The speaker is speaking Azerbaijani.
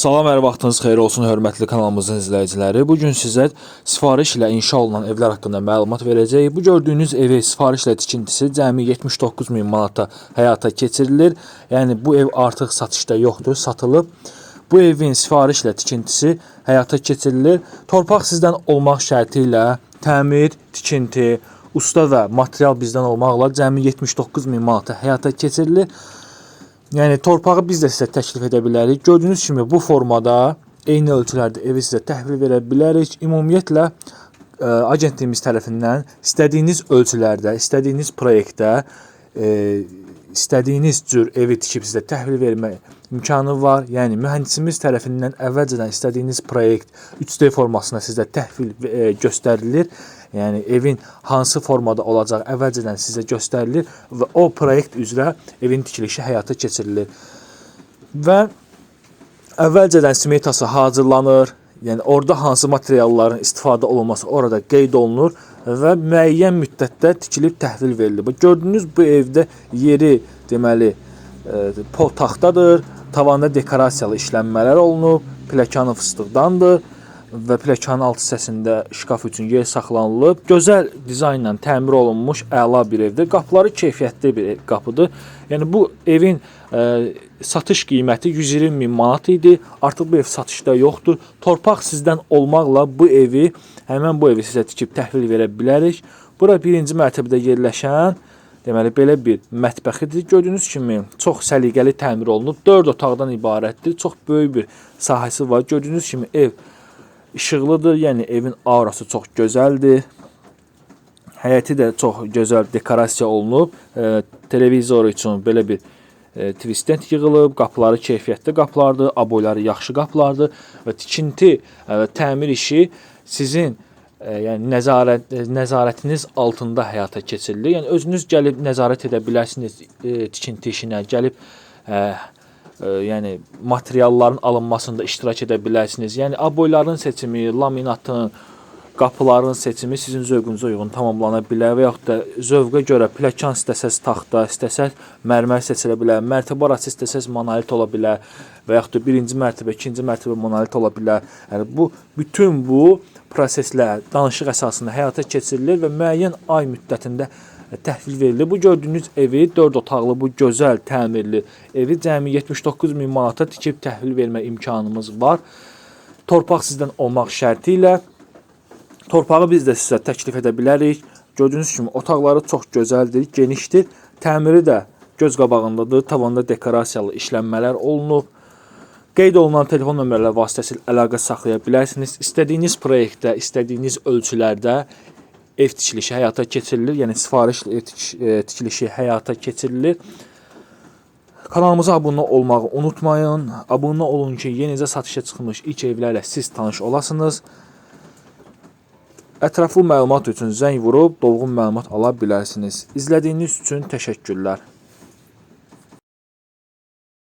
Salam, hər vaxtınız xeyir olsun, hörmətli kanalımızın izləyiciləri. Bu gün sizə sifariş ilə inşa olunan evlər haqqında məlumat verəcəyik. Bu gördüyünüz evi sifarişlə tikintisi cəmi 79 min manata həyata keçirilir. Yəni bu ev artıq satışda yoxdur, satılıb. Bu evin sifarişlə tikintisi həyata keçirilir. Torpaq sizdən olmaq şərti ilə təmir, tikinti, usta və material bizdən olmaqla cəmi 79 min manata həyata keçirilir. Yəni torpağı biz də sizə təklif edə bilərik. Gördüyünüz kimi bu formada eyni ölçülərdə evi sizə təhvil verə bilərik. Ümumiyyətlə ə, agentliyimiz tərəfindən istədiyiniz ölçülərdə, istədiyiniz proyektdə, ə, istədiyiniz cür evi tikib sizə təhvil vermə imkanı var. Yəni mühəndisimiz tərəfindən əvvəlcədən istədiyiniz proyekt 3D formasında sizə təhvil ə, göstərilir. Yəni evin hansı formada olacağı əvvəlcədən sizə göstərilir və o proyekt üzrə evin tikilişi həyata keçirilir. Və əvvəlcədən smetası hazırlanır. Yəni orada hansı materialların istifadə olunması orada qeyd olunur və müəyyən müddətdə tikilib təhvil verilir. Bu gördüyünüz bu evdə yeri deməli e, pol taxtadır. Tavanda dekorasiyalı işlənmələr olunub. Plakanı fıstıqdandır və plakanın alt hissəsində şkaf üçün yer saxlanılıb. Gözəl dizaynla təmir olunmuş əla bir evdir. Qapıları keyfiyyətli bir qapıdır. Yəni bu evin ə, satış qiyməti 120 min manat idi. Artıq bu ev satışda yoxdur. Torpaq sizdən olmaqla bu evi, həmin bu evi sizə tikib təhvil verə bilərik. Bura birinci mərtəbədə yerləşən Deməli belə bir mətbəxidir. Gördüyünüz kimi çox səliqəli təmir olunub. 4 otaqdan ibarətdir. Çox böyük bir sahəsi var. Gördüyünüz kimi ev işıqlıdır. Yəni evin aurası çox gözəldir. Həyəti də çox gözəl dekorasiya olunub. E, televizor üçün belə bir e, twistent yığılıb. Qapıları keyfiyyətli qapılardır, aboyları yaxşı qapılardır və tikinti e, təmir işi sizin e, yəni nəzarət e, nəzarətiniz altında həyata keçirilir. Yəni özünüz gəlib nəzarət edə bilərsiniz e, tikinti işinə, gəlib e, yəni materialların alınmasında iştirak edə bilərsiniz. Yəni aboyların seçimi, laminatın, qapıların seçimi sizin zövqünüzə uyğun tamamlana bilər və yaxud da zövqə görə plakan istəsəz taxta, istəsəz mərmər seçilə bilər, mərtəbə arası istəsəz monolit ola bilər və yaxud da birinci mərtəbə, ikinci mərtəbə monolit ola bilər. Yəni bu bütün bu proseslər danışıq əsasında həyata keçirilir və müəyyən ay müddətində təhvil verilir. Bu gördüyünüz evi 4 otaqlı bu gözəl təmirli evi cəmi 79 min manata tikib təhvil vermə imkanımız var. Torpaq sizdən olmaq şərti ilə Torpağı biz də sizə təklif edə bilərik. Gördüyünüz kimi otaqları çox gözəldir, genişdir. Təmiri də göz qabağındadır. Tavanda dekorasiyalı işlənmələr olunub. Qeyd olunan telefon nömrələri vasitəsilə əlaqə saxlaya bilərsiniz. İstədiyiniz proyektdə, istədiyiniz ölçülərdə ev tikilişi həyata keçirilir. Yəni sifarişlə ev e, tikilişi həyata keçirilir. Kanalımıza abunə olmağı unutmayın. Abunə olun ki, yenicə satışa çıxmış ilk evlərlə siz tanış olasınız. Ətraflı məlumat üçün zəng vurub dolğun məlumat ala bilərsiniz. İzlədiyiniz üçün təşəkkürlər.